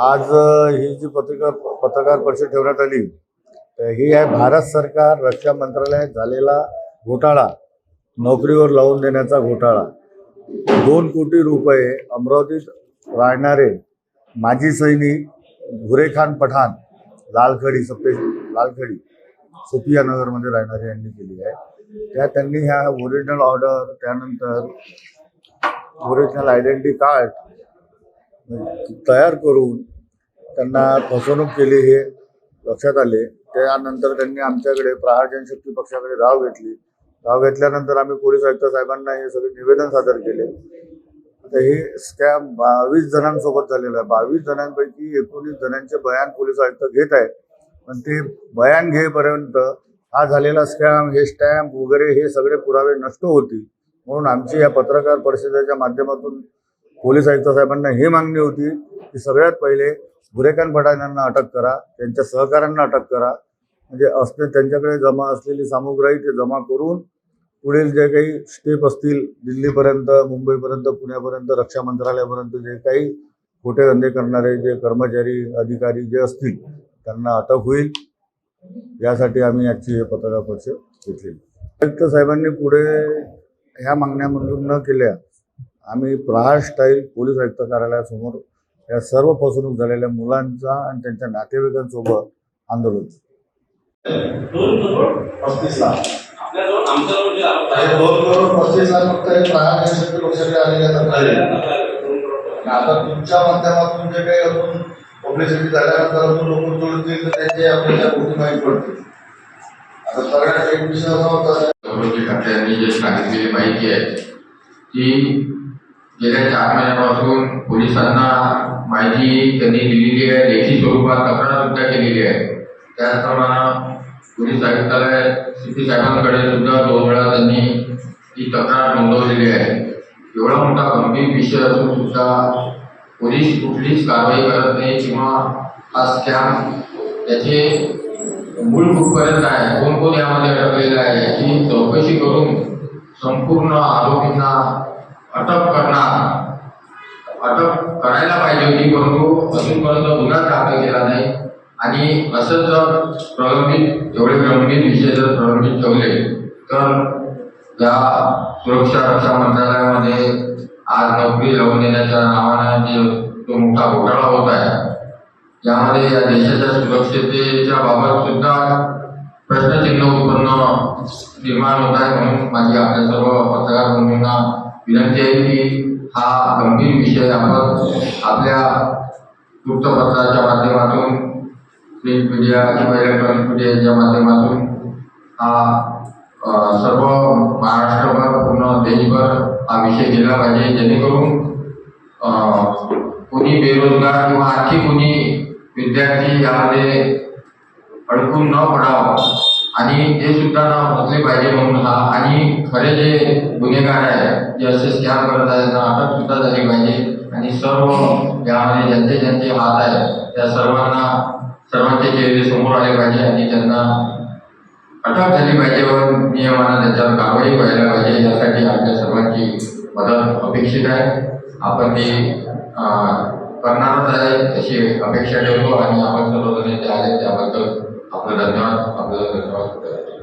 आज ही जी पत्रकार पत्रकार परिषद ठेवण्यात आली तर ही आहे भारत सरकार रक्षा मंत्रालयात झालेला घोटाळा नोकरीवर लावून देण्याचा घोटाळा. दोन कोटी रुपये अमरावतीत राहणारे माजी सैनिक भुरेखान पठाण लालखडी सप्ते लालखडी सोफिया नगरमध्ये राहणारे यांनी केली आहे. त्या त्यांनी ह्या ओरिजिनल ऑर्डर त्यानंतर ओरिजिनल आयडेंटिटी कार्ड तयार करून त्यांना फसवणूक केली हे लक्षात आले. त्यानंतर त्यांनी आमच्याकडे प्रहार जनशक्ती पक्षाकडे धाव घेतली. धाव घेतल्यानंतर आम्ही पोलीस आयुक्त साहेबांना हे सगळे निवेदन सादर केले. आता हे स्कॅम बावीस जणांसोबत झालेलं आहे. बावीस जणांपैकी एकोणीस जणांचे बयान पोलीस आयुक्त घेत आहेत. पण ते बयान घेईपर्यंत हा झालेला स्कॅम हे स्टॅम्प वगैरे हे सगळे पुरावे नष्ट होतील. म्हणून आमची या पत्रकार परिषदेच्या माध्यमातून पोलीस आयुक्त साहेबांना ही मागणी होती की सगळ्यात पहिले गुरेखान फटाण्यांना अटक करा त्यांच्या सहकाऱ्यांना अटक करा. म्हणजे असणे त्यांच्याकडे जमा असलेली सामुग्री ते जमा करून पुढील जे काही स्टेप असतील दिल्लीपर्यंत मुंबईपर्यंत पुण्यापर्यंत रक्षा मंत्रालयापर्यंत जे काही खोटे धंदे करणारे जे कर्मचारी अधिकारी जे असतील त्यांना अटक होईल. यासाठी आम्ही आजची हे पत्रकार परिषद घेतलेली आयुक्त साहेबांनी पुढे ह्या मागण्या मंजूर न केल्या आम्ही प्रहार स्टाईल पोलीस आयुक्त कार्यालयासमोर या सर्व फसवणूक झालेल्या मुलांचा आणि त्यांच्या नातेवाईकांसोबत आंदोलन. आता तुमच्या माध्यमातून जे काही अजून पब्लिसिटी झाल्यानंतर अजून लोक जुळतील तर त्यांचे आपल्याला गोष्टी माहीत पडतील. आता सगळ्यात एक विषय असा होता. संरक्षण खात्याने जे सांगितलेली माहिती आहे ती गेल्या चार महिन्यापासून पोलिसांना माहिती त्यांनी दिलेली आहे लेखी स्वरूपात तक्रार सुद्धा केलेली आहे. त्याचप्रमाणे पोलीस आयुक्तालय सिटी साहेबांकडे सुद्धा दोन वेळा त्यांनी ही तक्रार नोंदवलेली आहे. एवढा मोठा गंभीर विषय असून सुद्धा पोलीस कुठलीच कारवाई करत नाही किंवा हा स्कॅम त्याचे मूळ कुठपर्यंत आहे कोण कोण यामध्ये अडकलेलं आहे याची चौकशी करून संपूर्ण आरोपींना अटक करणार. अटक करायला पाहिजे होती परंतु अजूनपर्यंत गुन्हा दाखल केला नाही. आणि असं जर प्रलंबित एवढे प्रलंबित विषय जर प्रलंबित ठेवले तर या सुरक्षा रक्षा मंत्रालयामध्ये आज नोकरी लावून देण्याच्या नावानं जे तो मोठा घोटाळा होत आहे यामध्ये या देशाच्या सुरक्षतेच्या बाबत सुद्धा प्रश्नचिन्ह उत्पन्न निर्माण होत आहे म्हणून माझी आपल्या सर्व पत्रकार बंधूंना विनंती आहे की हा गंभीर विषय आपण आपल्या वृत्तपत्राच्या माध्यमातून प्रिंट मीडिया किंवा इलेक्ट्रॉनिक मीडियाच्या माध्यमातून हा सर्व महाराष्ट्रभर पूर्ण देशभर हा विषय गेला पाहिजे जेणेकरून कोणी बेरोजगार किंवा आणखी कोणी विद्यार्थी यामध्ये अडकून न पडावं. आणि ते सुद्धा न फसले पाहिजे म्हणून हा. आणि खरे जे गुन्हेगार आहे जे असे स्कॅम करत आहेत त्यांना अटक सुद्धा झाली पाहिजे. आणि सर्व यामध्ये ज्यांचे ज्यांचे हात आहे त्या सर्वांना सर्वांचे चेहरे समोर आले पाहिजे आणि त्यांना अटक झाली पाहिजे व नियमानं त्याच्यावर कारवाई व्हायला पाहिजे. यासाठी आपल्या सर्वांची मदत अपेक्षित आहे. आपण ते करणारच आहे अशी अपेक्षा ठेवतो आणि आपण सर्वजण जे आले त्याबद्दल 好的来第二场把所有的招式